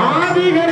ஆதிகர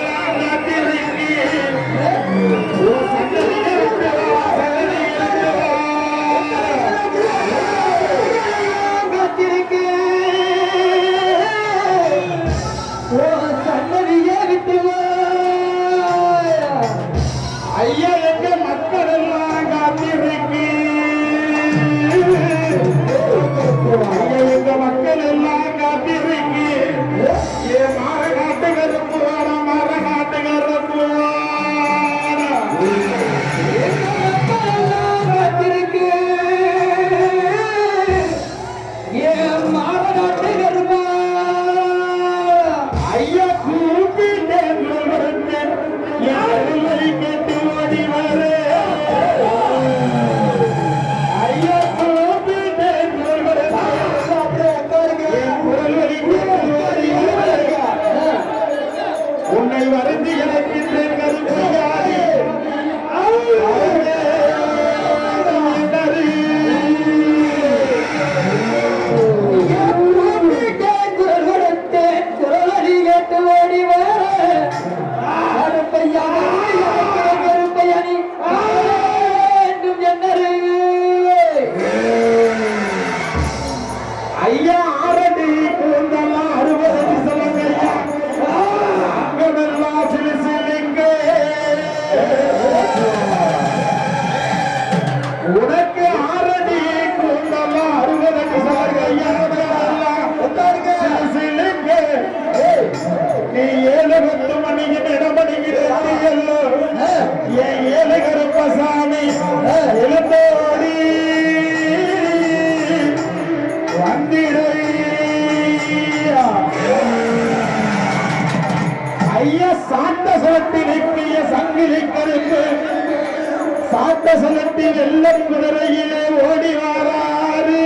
கசனத்தி வெள்ளம் குதிரையிலே ஓடி வாராரு.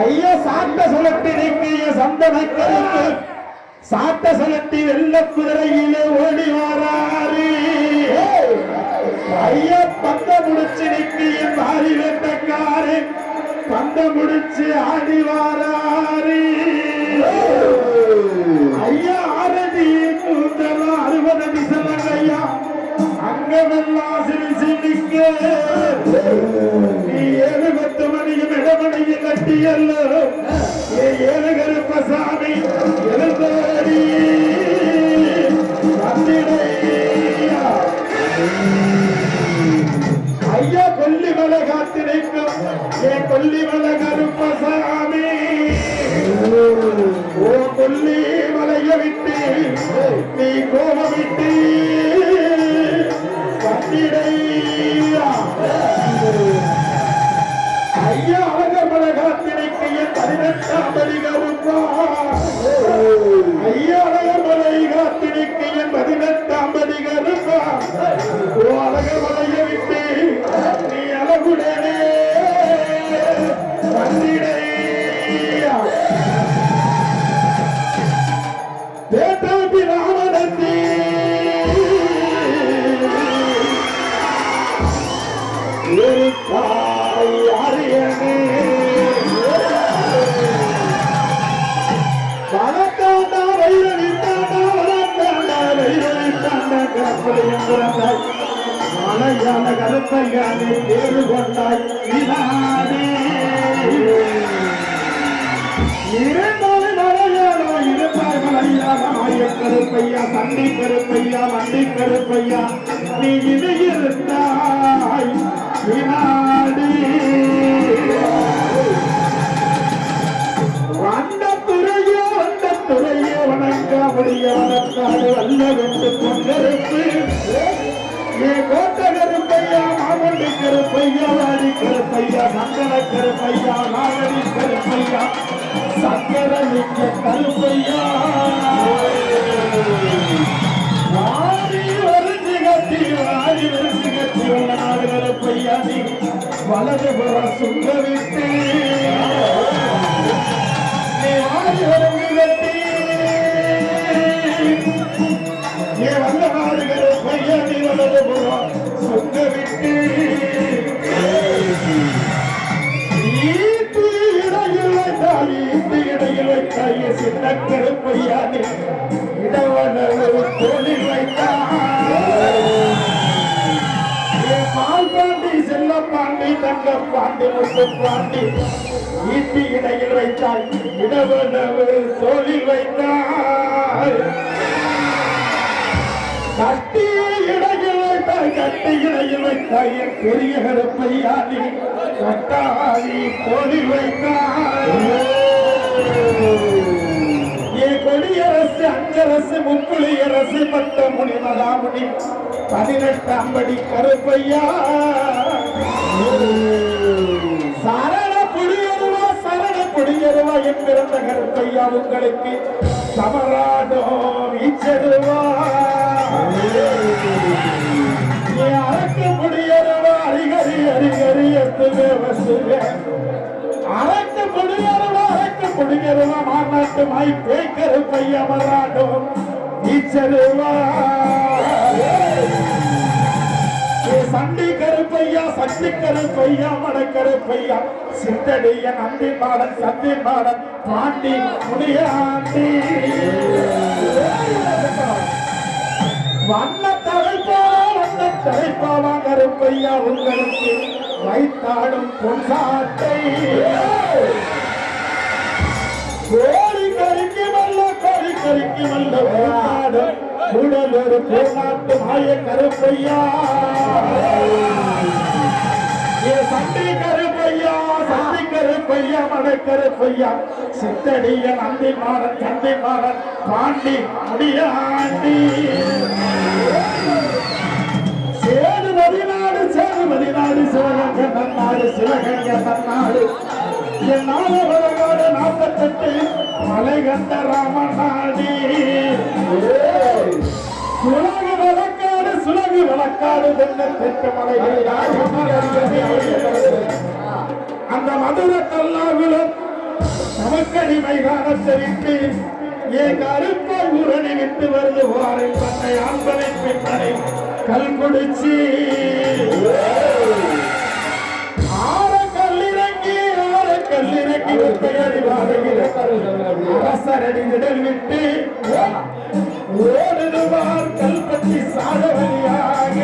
ஐயா சாத்த சுழட்டி நீக்கிய சந்தனக்கருக்கு. சாத்த சுழட்டி வெள்ள குதிரையிலே ஓடி வாராரு. ஐயா பந்த முடிச்சு நிக்கிய மாறி வெட்டக்காரு பந்த முடிச்சு ஆடி வாராரு. ஐயா ஆரதி நூத்தல அறுபது உலகமெல்லாம் சிரிசிரிக்க நீ ஏழு பத்து மணியும் இடமணியில் கட்டியல்லோ ஏழு கருப்பசாமி எழுந்தாடி ஐயா கொல்லிமலை காத்து ஏ கொல்லிமலை கருப்பசாமி ஓ கொல்லி வைரவித்தாண்டா கற்பனையும் பிறந்தாய் மலையான கருப்பையானே தேடு கொண்டாய் இதானே இரண்டாவது மலையாளோ இருப்பாய் மலையான மாய கருப்பையா தண்டி கருப்பையா வண்டி கருப்பையா நீ இது இருந்தாய் வினாடி வந்த துறையோ வந்த துறையோ வணங்க முடியாத அல்ல வென்று கொண்டிருப்பு ஏ கோட்ட கருப்பையா மாவண்டி கருப்பையா வாடி கருப்பையா மங்கள கருப்பையா நாகரி கருப்பையா சக்கரலிங்க கருப்பையா வாடி ஒரு சிகத்தி வாடி ஒரு சிகத்தி உள்ள நாடு கருப்பையா நீ வலதுபுற சுங்க விட்டு இடையில் வைத்தாய் இடையில் வைத்தாய் சின்ன கருப்பையானி இடவனவு தோளில் வைத்தாய் பால் செல்ல பாண்டி தங்க பாண்டி முத்து பாண்டி. ஈட்டி இடையில் வைத்தாய் வைத்தாய் கட்டி இடையில் வைத்தாய் கட்டி இடையில் வைத்தாய் பெரிய கருப்பையானி. கட்டாதி கொடி வைத்தாய். கொடியரசு அஞ்சரசு முப்புளியரசு பட்ட முனி மகாமுனி பதினெட்டாம் படி கருப்பையா. சரண புடியருவா சரண புடியருவா என்கிற கருப்பையா உங்களுக்கு. சமராடோ வீச்சருவா அரக்கு புடியருவா அரக்கு புடியருவா அரக்கு புடியருவா மாநாட்டு மாய் பேய்கரு பையா மராடோ வீச்சருவா சண்டி கருப்பையா சக்தி கருப்பையா மட கருப்பையா சித்தடிய நந்தி மாடன் சந்தி மாடன் பாண்டி முடியாண்டி வண்ண தலைப்பா வண்ண தலைப்பாவா கருப்பையா உங்களுக்கு. வைத்தாடும் பொன்சாட்டை. கோழி கறிக்கு வல்ல கோடி கறிக்கு வல்ல உடல் ஒரு போனாட்டு மாய கருப்பையா. ஏ சண்டி கருப்பையா சண்டி கருப்பையா மட கருப்பையா. சித்தடிய நந்தி மாறன் தந்தி மாறன் பாண்டி முடியாண்டி பதினாடு சேது சிவகங்க தன்னாடு சிவகங்க தன்னாடு. என் நாடு வழக்காடு நாற்பத்தெட்டு மலை கண்ட ராமநாடி சுலகு வழக்காடு சுலகு வழக்காடு தென்னத்தெட்டு மலைகள் அந்த மதுர கல்லாவிலும் நமக்கடி மைதானத்தை ஏ கருப்பை உரணி விட்டு வருது வாரை பண்ணை ஆண்பனை பெண்ணனை கல் குடிச்சு. ஆற கல்லிறங்கி ஆற கல்லிறங்கி பெயரி அரசரடி திடல் விட்டு ஓடுவார் கல்பத்தி சாதவழியாக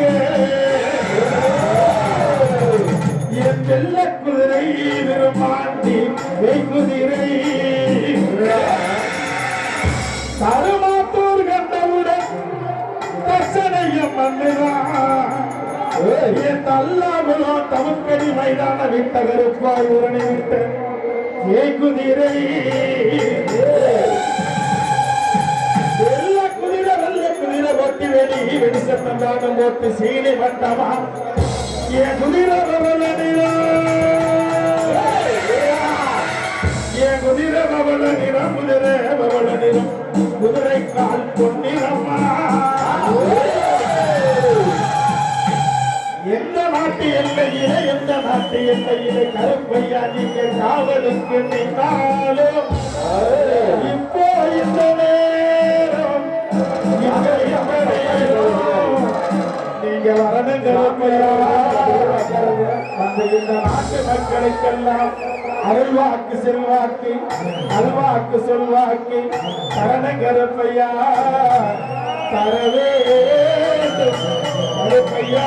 என் வெள்ள குதிரை விரும்பாண்டி வெய்குதிரை சரமாத்தூர் கண்டவுடன் தர்சனையும் மண்ணுதான் என் தமக்கடி மைதான விட்ட கருப்பாய் உரணி விட்ட குதிரை வெள்ள குதிரை வெள்ள குதிரை ஒட்டி வெளி வெடி சத்தம் தானம் போட்டு சீனி வட்டமா ஏ குதிரை பவள நிலா ஏ குதிரை பவள நிறம் குதிரை பவள நிறம் குதிரை கால் பொன்னிறம்மா எந்த நாட்டு எல்லையிலே எந்த நாட்டு எல்லையிலே கருப்பையா நீங்க காவலுக்கு நின்னாலும் இப்போ இந்த நேரம் நீங்க வரணும் கருப்பையா இந்த நாட்டு மக்களுக்கெல்லாம் அருள்வாக்கு செல்வாக்கு அல்வாக்கு சொல்வாக்கு. சரண கருப்பையா தரவே கருப்பையா.